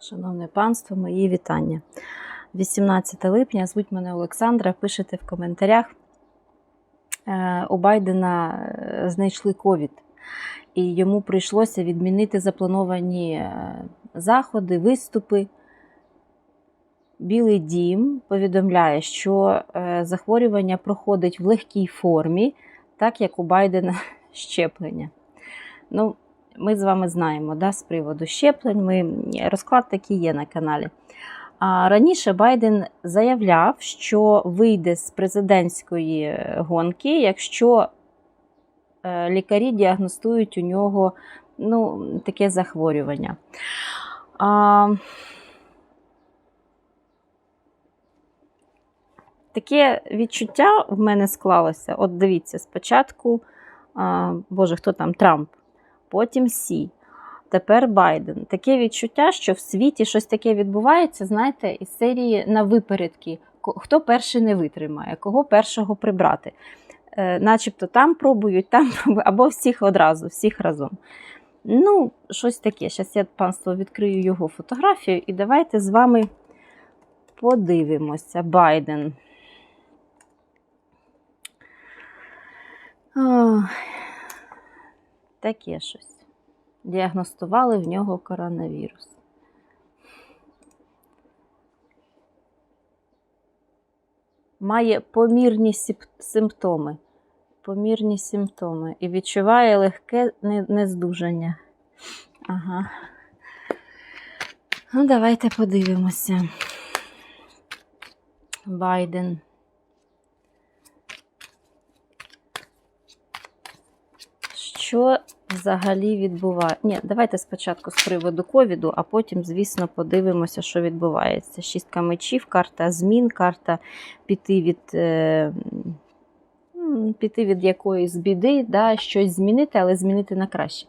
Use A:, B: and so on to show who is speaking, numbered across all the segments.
A: Шановне панство, мої вітання. 18 липня, звуть мене Олександра, пишете в коментарях. Е, У Байдена е, знайшли ковід, і йому прийшлося відмінити заплановані е, заходи, виступи. Білий дім повідомляє, що захворювання проходить в легкій формі, так як у Байдена щеплення. Ну, ми з вами знаємо да, з приводу щеплень. Ми, розклад такий є на каналі. А раніше Байден заявляв, що вийде з президентської гонки, якщо е, лікарі діагностують у нього ну, таке захворювання. А, таке відчуття в мене склалося. От дивіться, спочатку, а, Боже, хто там Трамп, потім Сі, тепер Байден. Таке відчуття, що в світі щось таке відбувається, знаєте, із серії на випередки. Хто перший не витримає, кого першого прибрати. Е, начебто там пробують, там пробують, або всіх одразу, всіх разом. Ну, щось таке. Зараз я панство відкрию його фотографію, і давайте з вами подивимося. Байден. Ох, таке щось. Діагностували в нього коронавірус. Має помірні симптоми. Помірні симптоми. І відчуває легке нездужання. Ага. Ну, давайте подивимося. Байден. Що взагалі відбувається? Ні, давайте спочатку з приводу ковіду, а потім, звісно, подивимося, що відбувається. Шістка мечів, карта змін, карта піти від, е, піти від якоїсь біди, да, щось змінити, але змінити на краще.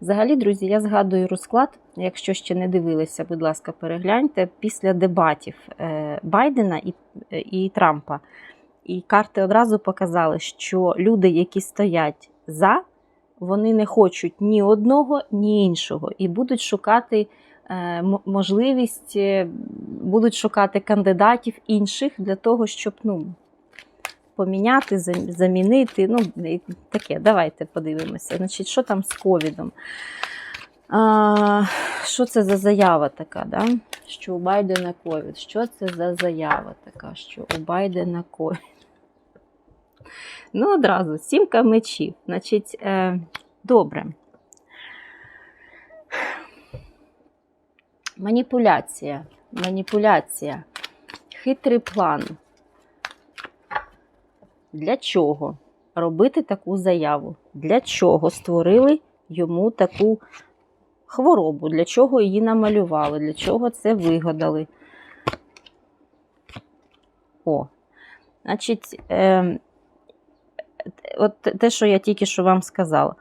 A: Взагалі, друзі, я згадую розклад. Якщо ще не дивилися, будь ласка, перегляньте після дебатів е, Байдена і, і Трампа. І карти одразу показали, що люди, які стоять за, вони не хочуть ні одного, ні іншого, і будуть шукати е, можливість, е, будуть шукати кандидатів інших для того, щоб ну, поміняти, замінити. Ну, таке, давайте подивимося. Значить, що там з ковідом? Що це за заява така? Да? Що у Байдена ковід? Що це за заява така, що у Байдена ковід? Ну, одразу, сімка мечів. Значить, е, добре. Маніпуляція. Маніпуляція. Хитрий план. Для чого робити таку заяву? Для чого створили йому таку хворобу? Для чого її намалювали? Для чого це вигадали? О, значить, е, от те, що я тільки що вам сказала.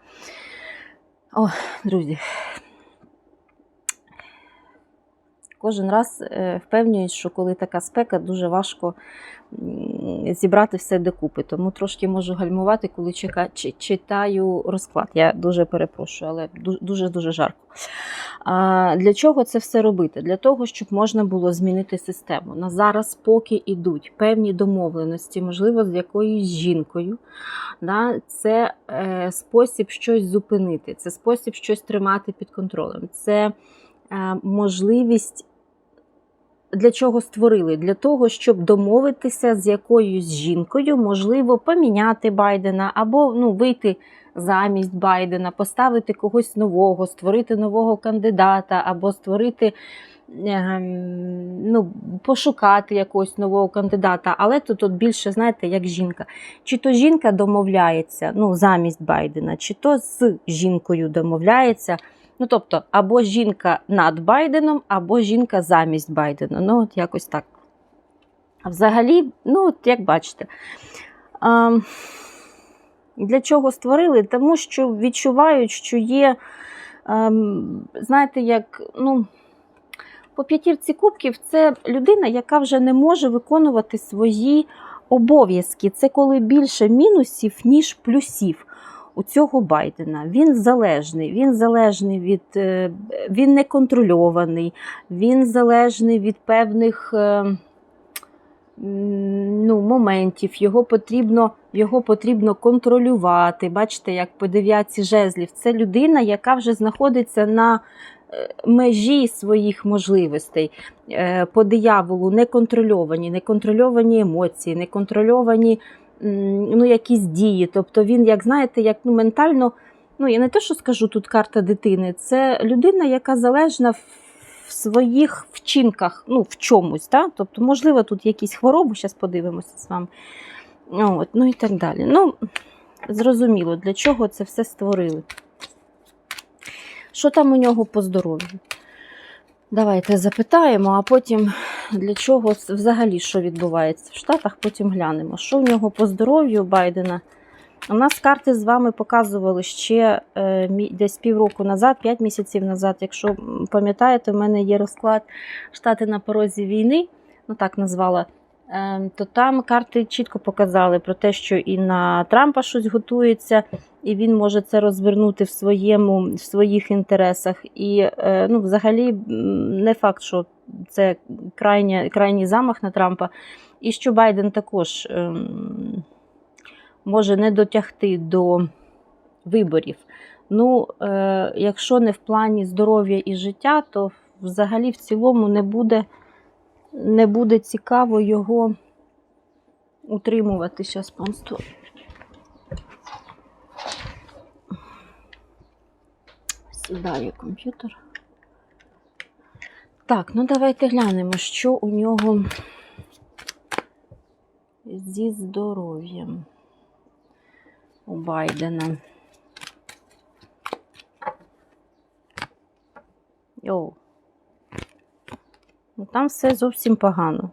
A: О, друзі. Кожен раз е, впевнююсь, що коли така спека, дуже важко зібрати все докупи. Тому трошки можу гальмувати, коли читаю розклад. Я дуже перепрошую, але дуже-дуже жарко. А, для чого це все робити? Для того, щоб можна було змінити систему. На зараз поки йдуть певні домовленості, можливо, з якоюсь жінкою. Да? Це е, спосіб щось зупинити, це спосіб щось тримати під контролем. Це е, можливість. Для чого створили? Для того, щоб домовитися з якоюсь жінкою, можливо, поміняти Байдена або ну, вийти замість Байдена, поставити когось нового, створити нового кандидата, або створити, ем, ну, пошукати якогось нового кандидата. Але тут от більше, знаєте, як жінка. Чи то жінка домовляється ну, замість Байдена, чи то з жінкою домовляється. Ну, тобто, або жінка над Байденом, або жінка замість Байдена. Ну, от якось так. Взагалі, ну, от як бачите, а, для чого створили? Тому що відчувають, що є, ем, знаєте, як, ну, по п'ятірці кубків це людина, яка вже не може виконувати свої обов'язки. Це коли більше мінусів, ніж плюсів. У цього Байдена. Він залежний, він залежний від е, він не контрольований, він залежний від певних е, ну, моментів. Його потрібно, його потрібно контролювати. Бачите, як по дев'ятці жезлів. Це людина, яка вже знаходиться на е, межі своїх можливостей. По дияволу неконтрольовані, неконтрольовані емоції, неконтрольовані ну, якісь дії. Тобто він, як знаєте, як ну, ментально, ну я не те, що скажу тут карта дитини, це людина, яка залежна в своїх вчинках, ну, в чомусь. Да? Тобто, можливо, тут якісь хвороби, зараз подивимося з вами. От, ну і так далі. Ну, зрозуміло, для чого це все створили. Що там у нього по здоров'ю? Давайте запитаємо, а потім для чого взагалі що відбувається в Штатах, потім глянемо. Що в нього по здоров'ю Байдена? У нас карти з вами показували ще е, десь півроку назад, 5 місяців назад. Якщо пам'ятаєте, в мене є розклад Штати на порозі війни, ну так назвала. Е, то там карти чітко показали про те, що і на Трампа щось готується, і він може це розвернути в своєму в своїх інтересах. І е, ну, взагалі не факт, що це крайня, крайній замах на Трампа, і що Байден також. ем, може не дотягти до виборів. Ну, е, якщо не в плані здоров'я і життя, то взагалі в цілому не буде, не буде цікаво його утримувати зараз панство. Сідає комп'ютер. Так, ну давайте глянемо, що у нього зі здоров'ям у Байдена. Йоу. Ну, там все зовсім погано.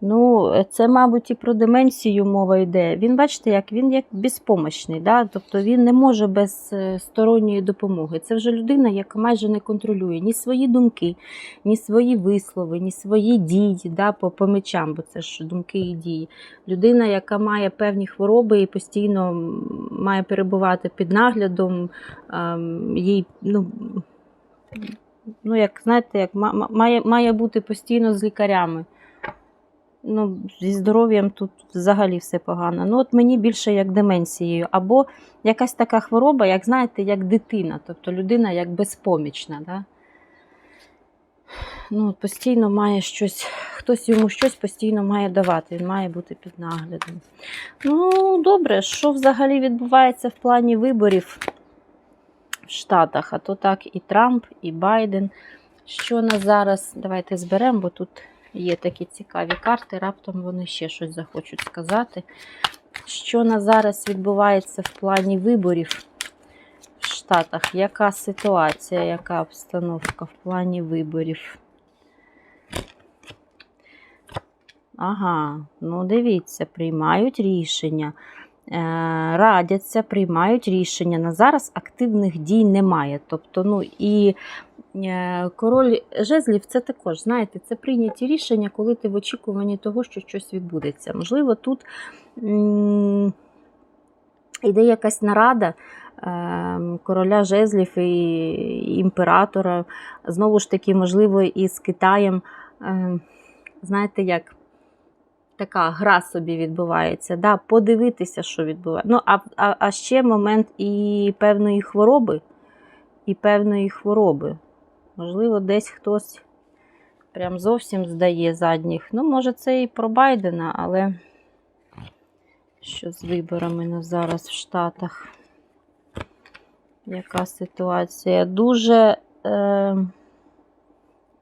A: Ну, це, мабуть, і про деменцію мова йде. Він, бачите, як він як безпомощний, да? тобто він не може без е, сторонньої допомоги. Це вже людина, яка майже не контролює ні свої думки, ні свої вислови, ні свої дії да, по, по мечам, бо це ж думки і дії. Людина, яка має певні хвороби і постійно має перебувати під наглядом, їй, ну, ну, як знаєте, як ма- ма- має, має бути постійно з лікарями. Ну, зі здоров'ям тут взагалі все погано. Ну, от мені більше як деменцією, або якась така хвороба, як знаєте, як дитина, тобто людина як безпомічна. Да? Ну, постійно має щось, хтось йому щось постійно має давати, він має бути під наглядом. Ну, добре, що взагалі відбувається в плані виборів в Штатах? А то так і Трамп, і Байден. Що на зараз? Давайте зберемо, бо тут є такі цікаві карти, раптом вони ще щось захочуть сказати. Що на зараз відбувається в плані виборів в Штатах? Яка ситуація, яка обстановка в плані виборів? Ага, ну дивіться, приймають рішення, радяться, приймають рішення. На зараз активних дій немає. Тобто, ну і е, король жезлів це також, знаєте, це прийняті рішення, коли ти в очікуванні того, що щось відбудеться. Можливо, тут м, іде якась нарада. е, Короля жезлів і імператора, знову ж таки, можливо, і з Китаєм. Е, Знаєте, як така гра собі відбувається, да, подивитися, що відбувається. Ну, а, а, а ще момент і певної хвороби, і певної хвороби. Можливо, десь хтось прям зовсім здає задніх. Ну, може, це і про Байдена, але що з виборами на зараз в Штатах? Яка ситуація? Дуже. Е,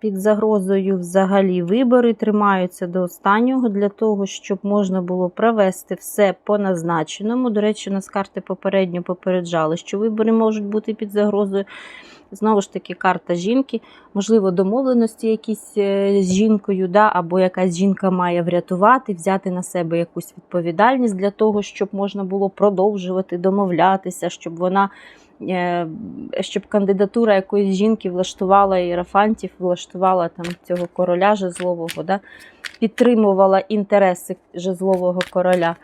A: під загрозою взагалі вибори тримаються до останнього для того, щоб можна було провести все по назначеному. До речі, нас карти попередньо попереджали, що вибори можуть бути під загрозою. Знову ж таки, карта жінки, можливо, домовленості якісь е, з жінкою, да, або якась жінка має врятувати, взяти на себе якусь відповідальність для того, щоб можна було продовжувати домовлятися, щоб вона щоб кандидатура якоїсь жінки влаштувала іерафантів, влаштувала там цього короля жезлового, да, підтримувала інтереси жезлового короля.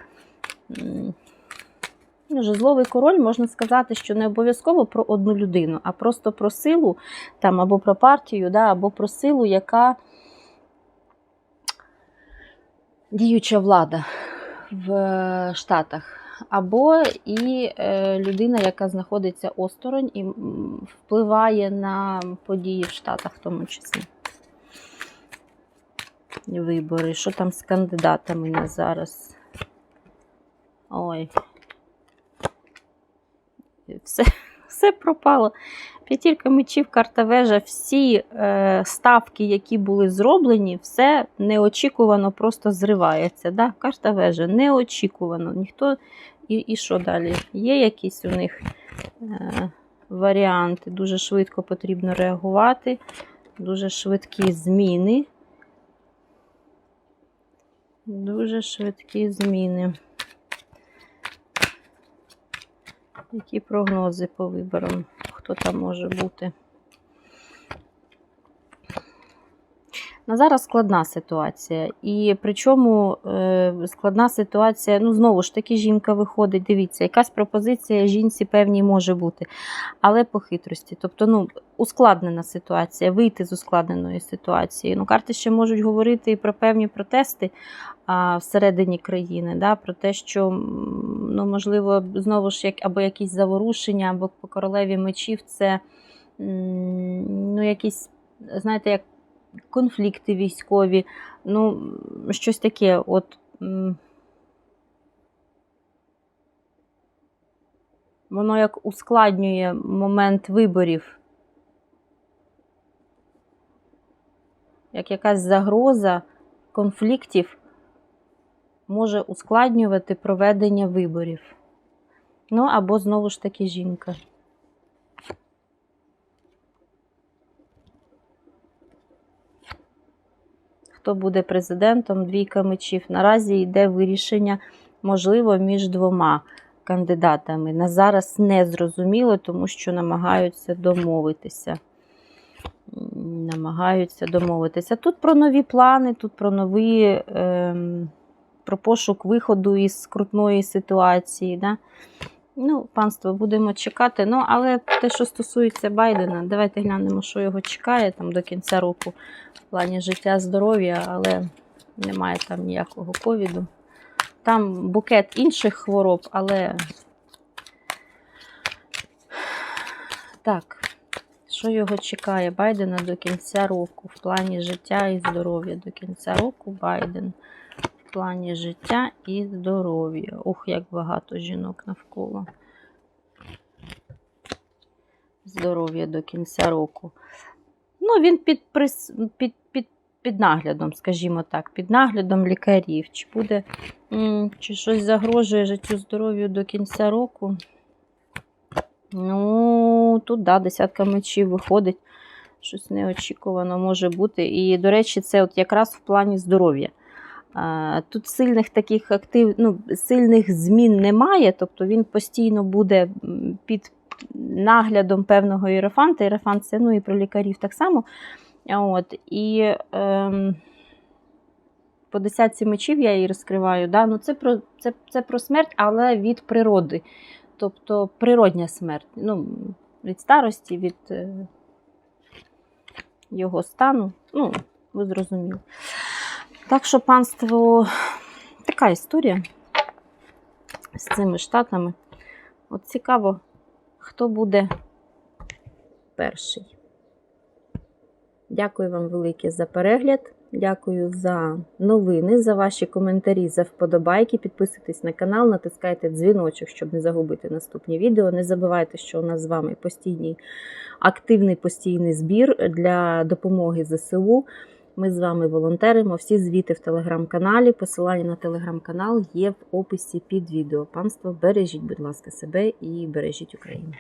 A: Ну, Жезловий король можна сказати, що не обов'язково про одну людину, а просто про силу там, або про партію, да, або про силу, яка діюча влада в е, Штатах. Або і е, людина, яка знаходиться осторонь і впливає на події в Штатах, в тому числі. Вибори. Що там з кандидатами на зараз? Ой. Все, все пропало. П'ятірка мечів, карта вежа, всі е, ставки, які були зроблені, все неочікувано просто зривається. Да? Карта вежа неочікувано. Ніхто і, і що далі? Є якісь у них е, варіанти. Дуже швидко потрібно реагувати, дуже швидкі зміни. Дуже швидкі зміни. Які прогнози по виборам? Хто там може бути? На зараз складна ситуація. І причому е, складна ситуація, ну, знову ж таки, жінка виходить, дивіться, якась пропозиція жінці певній може бути, але по хитрості. Тобто, ну, ускладнена ситуація, вийти з ускладненої ситуації. Ну, Карти ще можуть говорити і про певні протести а, всередині країни, да, про те, що, ну, можливо, знову ж як, або якісь заворушення, або по королеві мечів це ну, якісь, знаєте, як конфлікти військові, ну, щось таке, от. Воно як ускладнює момент виборів. Як якась загроза конфліктів може ускладнювати проведення виборів. Ну, або знову ж таки жінка. Хто буде президентом, двійка мечів. Наразі йде вирішення, можливо, між двома кандидатами. На зараз не зрозуміло, тому що намагаються домовитися. Намагаються домовитися. Тут про нові плани, тут про нові, ем, про пошук виходу із скрутної ситуації. Да? Ну, панство, будемо чекати. Ну, але те, що стосується Байдена, давайте глянемо, що його чекає там до кінця року в плані життя, здоров'я, але немає там ніякого ковіду. Там букет інших хвороб, але. Так, що його чекає Байдена до кінця року в плані життя і здоров'я. До кінця року Байден плані життя і здоров'я. Ух, як багато жінок навколо. Здоров'я до кінця року. Ну, він під, під, під, під наглядом, скажімо так, під наглядом лікарів. Чи буде, чи щось загрожує життю здоров'ю до кінця року? Ну, тут, да, десятка мечів виходить. Щось неочікувано може бути. І, до речі, це от якраз в плані здоров'я. Тут сильних таких актив, ну, сильних змін немає, тобто він постійно буде під наглядом певного іерофанта. Іерофант це ну і про лікарів так само. От, і ем, по десятці мечів я її розкриваю. Да? Ну, це, про, це, це про смерть, але від природи. Тобто природня смерть. Ну, від старості, від е, його стану. Ну, ви зрозуміли. Так що, панство, така історія з цими штатами. От цікаво, хто буде перший. Дякую вам велике за перегляд. Дякую за новини, за ваші коментарі, за вподобайки. Підписуйтесь на канал, натискайте дзвіночок, щоб не загубити наступні відео. Не забувайте, що у нас з вами постійний активний постійний збір для допомоги ЗСУ. Ми з вами волонтеримо. Всі звіти в телеграм-каналі. Посилання на телеграм-канал є в описі під відео. Панство, бережіть, будь ласка, себе і бережіть Україну.